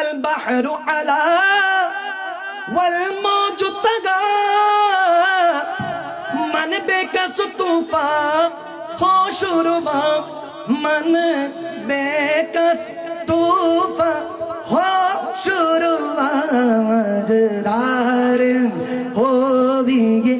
البحر على والموج تغى من بكس طوفان خوش ربا من بكس طوفان خوش ربا مجدار ہو بھی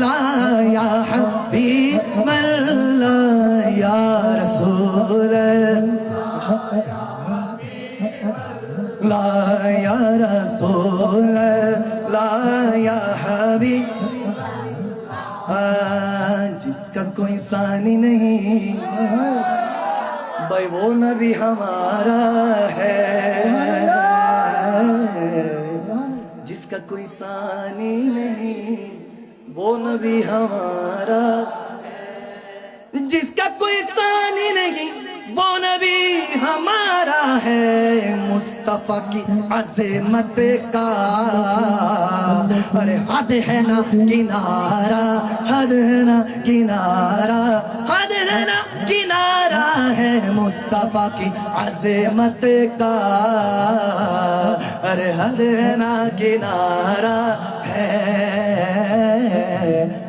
ला या हबीब अल्लाह या रसूल ला या रसूल ला या हबीब जिसका कोई सानी नहीं भाई वो नबी हमारा है जिसका कोई सानी नहीं وہ نبی ہمارا جس کا کوئی ثانی نہیں، وہ نبی ہمارا ہے۔ مصطفیٰ کی عظمت کا۔ ارے حد ہے نا کنارہ، حد ہے نا کنارہ، حد ہے نا کنارہ ہے۔ مصطفیٰ کی عظمت کا۔ ارے حد ہے نا کنارہ ہے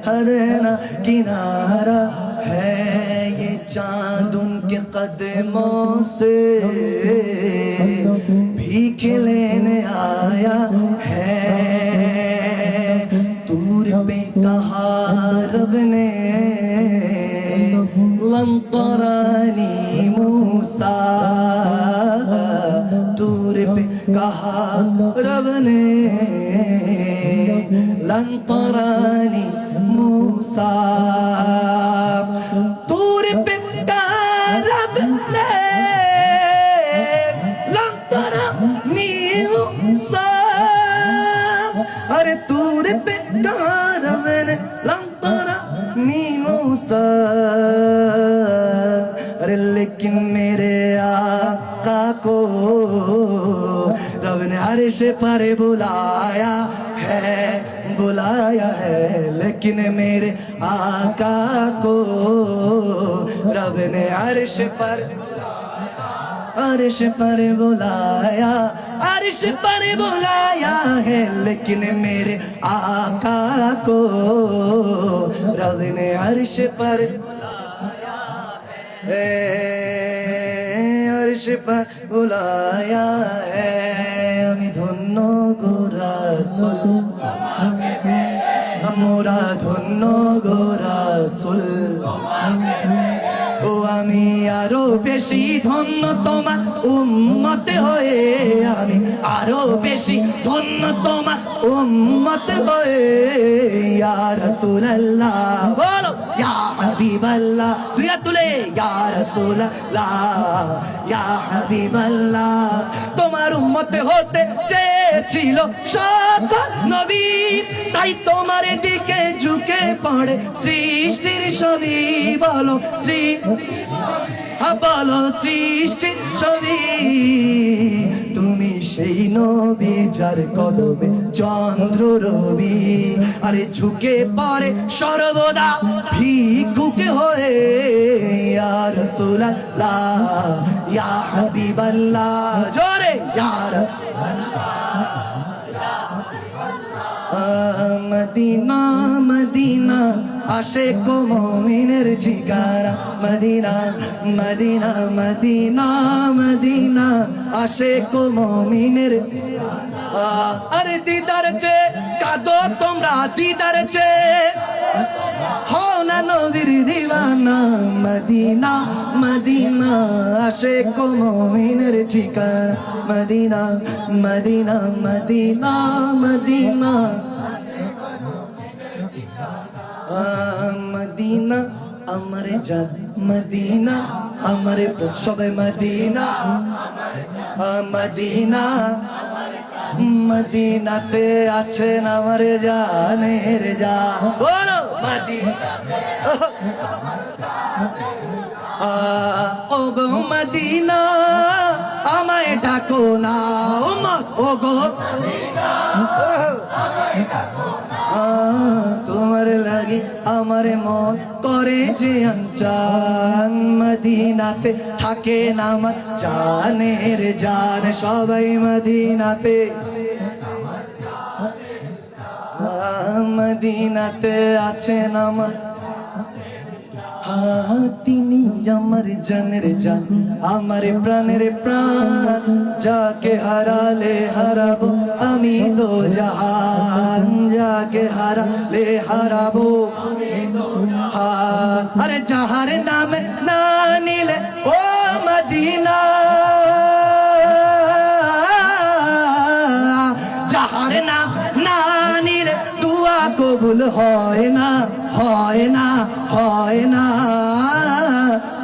ہر نا کنارہ ہے یہ چاند ان کے قدموں سے بھی کھلینے آیا ہے۔ دور پہ کہا رب نے لنقرانی موسیٰ۔ दूर पे कहा रब ने लन तरानी मूसा اس پر بلایا ہے بلایا ہے، لیکن میرے آقا کو رب نے عرش پر عرش پر بلایا، عرش پر بلایا ہے، لیکن میرے آقا کو رب نے عرش پر بلایا عرش پر بلایا ہے ধন্য গোরাসুল আমরা ধন্য গোরাসুল ও আমি আরও বেশি ধন্য তোমার উম্মতে হয়ে আমি আরও বেশি ধন্য তোমার উম্মত হয়ে। ইয়া রাসূলুল্লাহ, বলো, ইয়া হাবিবাল্লাহ দুই হাত তুলে, ইয়া রাসূলুল্লাহ, ইয়া হাবিবাল্লাহ। তোমার উম্মত হতে চেয়েছিল সকল নবী, তাই তোমার দিকে ঝুঁকে পড়ে সৃষ্টির ছবি, বলো শ্রী বলো সৃষ্টির ছবি। তুমি সেই নবী যার কদমে চন্দ্র রবি। আরে ঝুঁকে পড়ে সর্বদা ভিক্ষুকে হয়ে। ইয়া রাসূলুল্লাহ, ইয়া হাবিবাল্লাহ, জোরে, ইয়া মদিনা মদিনা। আসে কো মমিনের ঠিকানা মদিনা মদিনা মদিনা মদিনা। আসে কো মমিনের আহ, আরে দিদার চে কাদো তোমরা দিদার চে। হও না নবীর দিওয়ানা মদিনা মদিনা। আসে কো মমিনের ঠিকানা Medina Medina Medina Medina. Medina আমার জান মদিনা আমার সবাই মদিনা মদিনা মদিনাতে আছেন আমার জানের যা বলো মদিনা। ও গো মদিনা আমায় ডাকো না ও মা ও গো আহ, তোমার লাগে আমার মন করে যে আঞ্চান মদিনাতে থাকে না আমার জানের জান সবাই মদিনাতে। মদিনাতে আছেন আমার হ্যাঁ, তিনি আমার জানের জান আমার প্রাণের প্রাণ যাকে হারালে হারাবো আমি তো জাহান যাকে হারালে হারাবো আরে যাহার নামে না নিলে ও মদিনা। যাহার নাম না নিলে দুয়া কবুল হয় না। হয় না হয় না।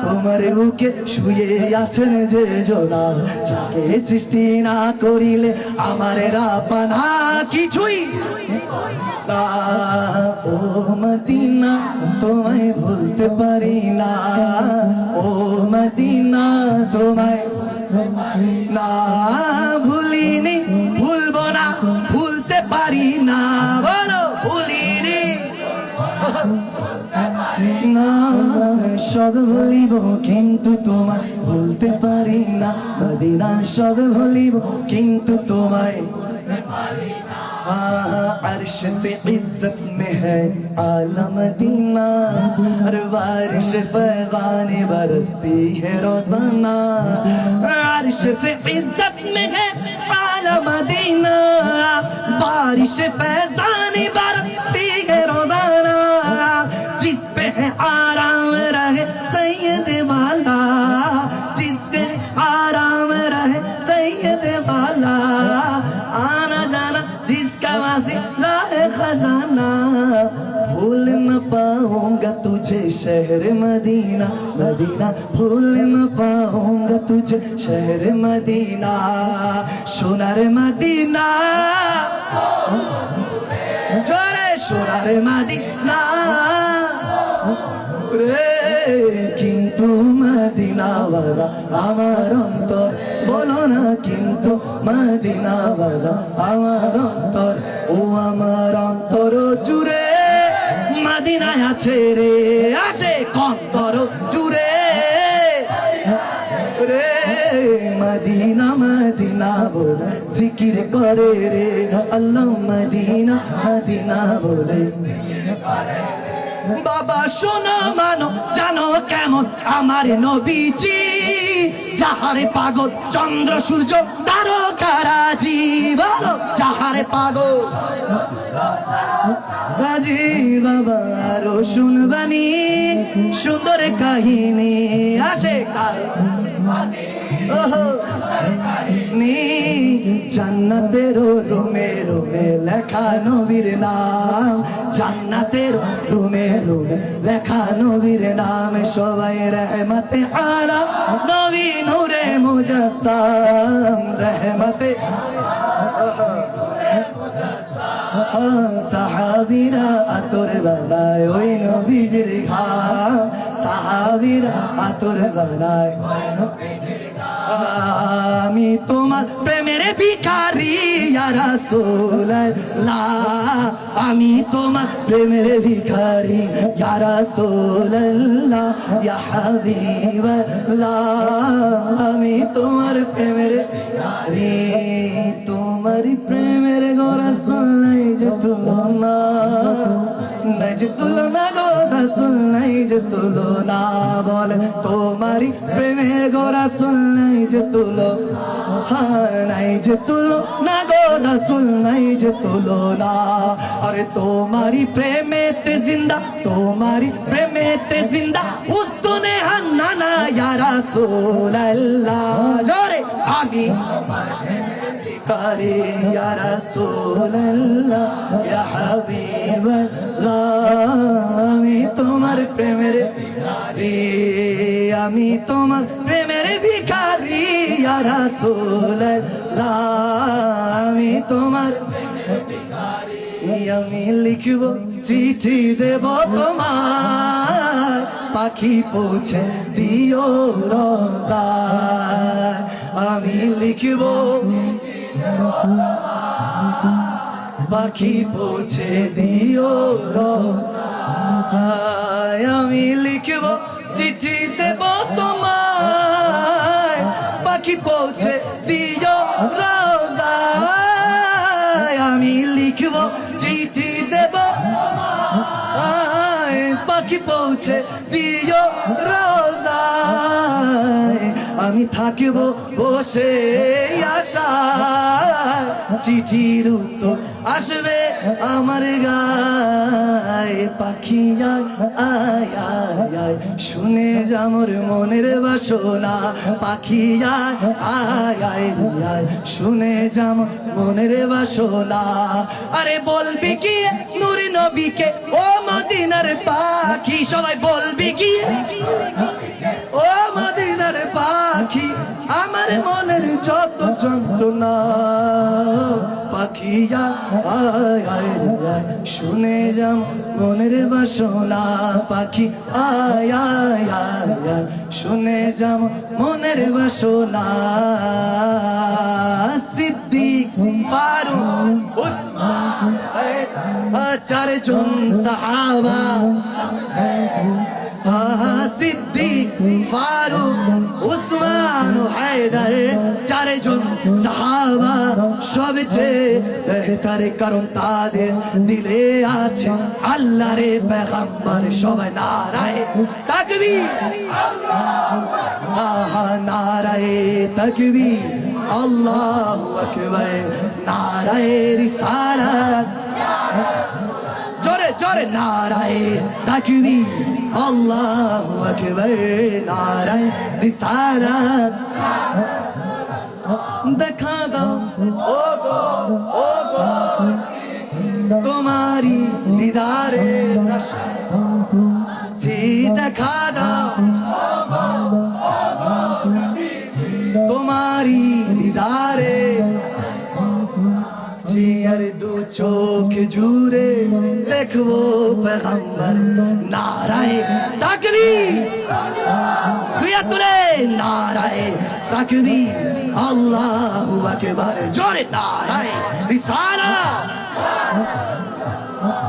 তোমার বুকে শুয়ে আছেন যে জোনা যাকে সৃষ্টি না করিলে আমার রাপানা কিছুই ও মদিনা, তোমায় ভুলতে পারি না। ও মদিনা, তোমায় না। ভুলিনি, ভুলবো না, ভুলতে পারি না। বলো। عرش سے عزت میں ہے عالم دینا اور وارش فیضان برستی ہے روزانہ عرش سے عزت میں ہے عالم دینا بارش فیضان برستی ہے روزانہ जिसका वासिला है खजाना भूल न पाऊंगा तुझे शहर मदीना मदीना भूल न पाऊंगा तुझे शहर मदीना সোনার মদিনা জোরে সোনার মদিনা রে কিন্তু মদিনাওয়ালা, আমার অন্তর বলো না কিন্তু মদিনাওয়ালা, আমার অন্তর, ও আমার অন্তর জুড়ে মদিনায় আছে রে, আছে কন্তর জুড়ে। রে, মদিনা মদিনা বলে জিকির করে রে, আল্লাহ মদিনা মদিনা বলে। বাবা, শোনো মানো, জানো কেমন আমার নবীজি? যাহারে পাগল চন্দ্র, সূর্য তারকারাজি বলো, যাহারে পাগল? রাজি বাবা, রসুন শুনবানি সুন্দর কাহিনী আসে নি জান্নাতের রুমে রুমে লেখা নবীর নাম। জান্নাতের রুমে রুমে লেখা নবীর নাম। সবাই রহমতে আলা নবী নূরে মুজাসসাম। রহমতে সাহাবিরা আতর বানায় ওই নবীজির ঘাম। সাহাবিরা আতর বানায় আমি তোমার প্রেমের ভিখারি রাসূলুল্লাহ। আমি তোমার প্রেমের ভিখারি, ইয়া রাসূলুল্লাহ, ইয়া হাবিবাল্লাহ। আমি তোমার প্রেমের ভিখারি তোমার প্রেমের গোরা শুনলাই যে তুলনা। নাই যে তুলনা গো রাসূল নাই যে তুলনা বল। তোমারই প্রেমের গোরা শুনলাই যে তুলো নাই যে তুলো না গো রাসূল নাই যে তুলো না আরে তোমারই প্রেমেতে জিন্দা তোমারই প্রেমেতে জিন্দা। উস্তনে হান্না না ইয়া রাসূল আল্লাহ জোরে, আমি ইয়া রাসূলুল্লাহ ইয়া হাবিবাল্লাহ, আমি তোমার প্রেমের ভিখারি, আমি তোমার প্রেমের ভিখারি ইয়া আমি তোমার আমি লিখব চিঠি দেব তোমার, পাখি পৌঁছে দিও রোজা। আমি লিখব পাখি পৌঁছে দিও আমি লিখব চিঠি দেব তোমার পাখি পৌঁছে দিও রোজায়। আমি লিখব চিঠি দেব পাখি পৌঁছে দিও রোজায়। আমি থাকিব বসে আশা চিঠির উত্তর আসবে আমার গায়ে। পাখি আয় শুনে যামর মনের বাসনা। পাখি আয় আয় আয় শুনে যাম মনের বাসনা। আরে বলবি কি নূর নবীকে? ও মদিনার পাখি। সবাই বলবি কি আমার মনের যত যন্ত্রণা, পাখিয়া আয় শুনে যাম মনের বাসনা, পাখি আয় শুনে যাম মনের বাসনা। সিদ্দিক, ফারুক, উসমান চারজন সাহাবা। সিদ্দিক, ফারুক হায়দার চারজন সাহাবা সবচেয়ে বেহতার কারণ তাদের দিলে আছে। আল্লাহরে পেগম্বর, সবাই নারায় তাকবীর। নারায় তাকবীর। আল্লাহু আকবার, নারায় রিসালাত। জোরে নারায়, তাকবীর। আল্লাহু আকবার, নারায় রিসালাত। দেখা দাও ও গো ও গো তোমারি দিদারে জি দেখা দাও তোমারি দিদারে জিয়ার দু চোখ জুড়ে দেখব নারায় তাকবি। দুই হাত তুলে নারায় তাকবি। আল্লাহু আকবার। জোরে নারায়। রিসালা।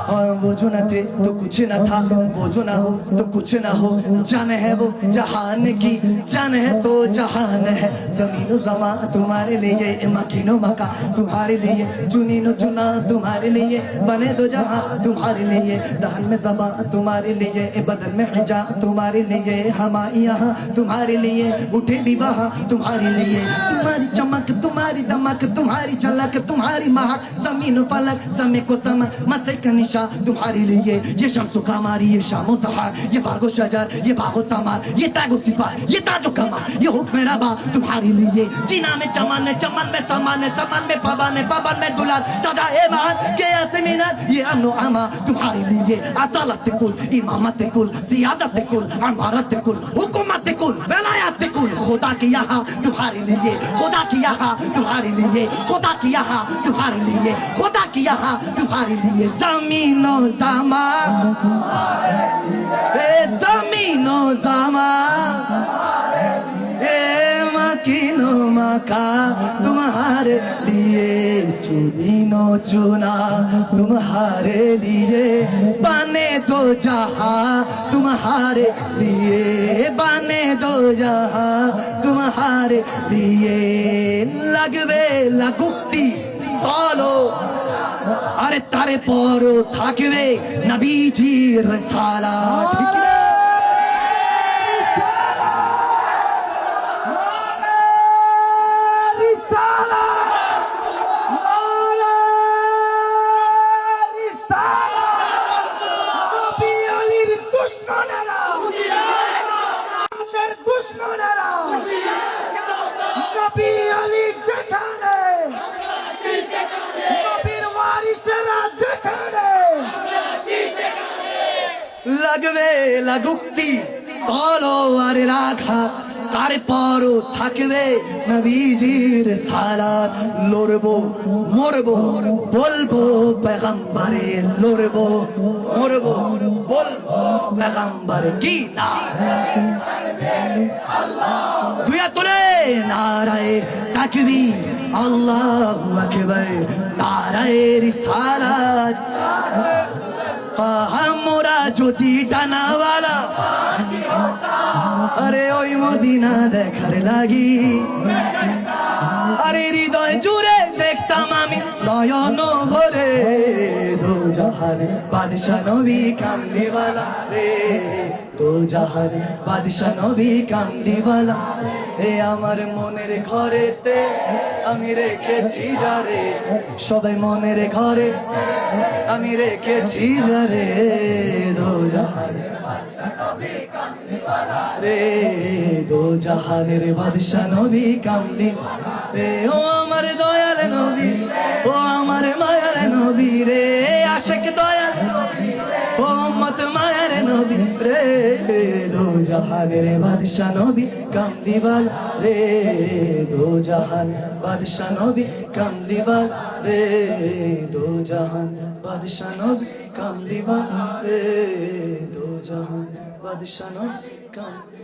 اور وہ جو نہ تھے تو کچھ نہ تھا وہ جو نہ ہو تو کچھ نہ ہو جان ہے وہ جہان کی جان ہے تو جہان ہے زمین و زمان تمہارے لیے مکین و مکا تمہارے لیے چنین و چنا تمہارے لیے بنے دو جہاں تمہارے لیے دہن میں زماں تمہارے لیے بدن میں حجا تمہارے لیے ہمائی یہاں تمہارے لیے اٹھے بھی وہاں تمہارے لیے تمہاری چمک تمہاری دمک تمہاری چلک تمہاری مہک زمین و فلک سمے کو سمک مسے کا نشان شاہ تمہارے لیے یہ شمس و کاماری یہ شام و سہار یہ باغ و شجر، یہ باغ و تمار یہ تاگ و سپار یہ تاج و کمار یہ حکم ربا تمہارے لیے۔ جینا میں چمن ہے، چمن میں سامان ہے، سامان میں پابان ہے، پابان میں دلال سدا ایمان کے یاسمینت یہ امن و اما تمہارے لیے۔ اصالت کل، امامت کل، زیادت کل، عمارت کل، حکومت کل، ولایت کل۔ कुल खुदा की यहाँ तुम्हारे लिए खुदा की यहाँ तुम्हारे लिए खुदा की यहाँ तुम्हारे लिए खुदा की यहाँ तुम्हारे लिए जमीनो जमा ए जमीनो जमा ए मकीनो मका तुम्हारे लिए चुनिनो चुना तुम्हारे लिए बने दो जहां तुम्हारे लिए बने दो जहां तुम्हारे लिए লাগবে লাগুক্তি বলো আরে তারে পর থাকবে নবীজির সালা ঠিক না লাগবে লাগুক্তি আর রাখা তারপর থাকবে নবীজির সালাত। লড়বো, মরবো, বলব পেগম্বরে লড়বো, মরবো, বলব পেগম্বরে কি না? দুয়া তোলে নারায় তাকবি আল্লাহ আকবার, নারায় রিসালাত। আমরা যদি টানাওয়ালা আরে ওই মদিনা দেখার লাগি। আরে হৃদয় জুড়ে দেখতাম আমি নয়ন ভরে। দো জাহান বাদশা নবী কান্দিওয়ালা রে। দো জাহান বাদশা নবী কান্দিওয়ালা রে। আমার মনের ঘরেতে আমি রেখেছি যারে, সবাই মনের ঘরে আমি রেখেছি যারে রে দো জাহানের বাদশা নবী কামদি রে ও আমার দয়াল নবী, ও আমার মায়ার নবী রে, আশেক দয়াল রে দো জাহানের বাদশা নবী কামদিবাল রে দো জাহান বাদশা নবী কামদিবাল রে দো জাহান বাদশা নবী কামদিবাল রে দো জাহান বাদশা নবী কামদিবাল